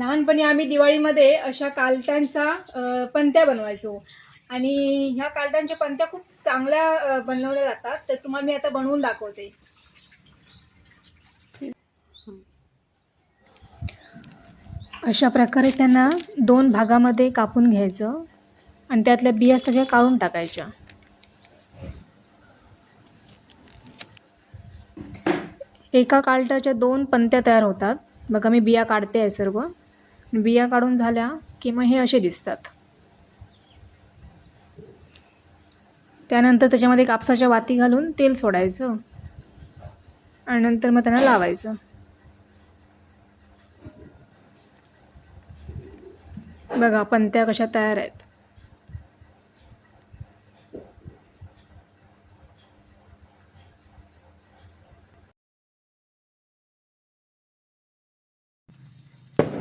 लहानपणी आम्ही दिवाळीमध्ये अशा कालट्यांचा पंत्या बनवायचो. आणि ह्या कालटांच्या पंत्या खूप चांगल्या बनवल्या जातात. तर तुम्हाला मी आता बनवून दाखवते. अशा प्रकारे त्यांना दोन भागामध्ये कापून घ्यायचं आणि त्यातल्या बिया सगळ्या काढून टाकायच्या. एका कालटाच्या दोन पंत्या तयार होतात. बघा मी बिया काढते आहे सर्व. बिया काढून झाल्या की मग हे असे दिसतात. त्यानंतर त्याच्यामध्ये कापसाच्या वाती घालून तेल सोडायचं. आणि नंतर मग त्यांना लावायचं. बघा पंत्या कशा तयार आहेत.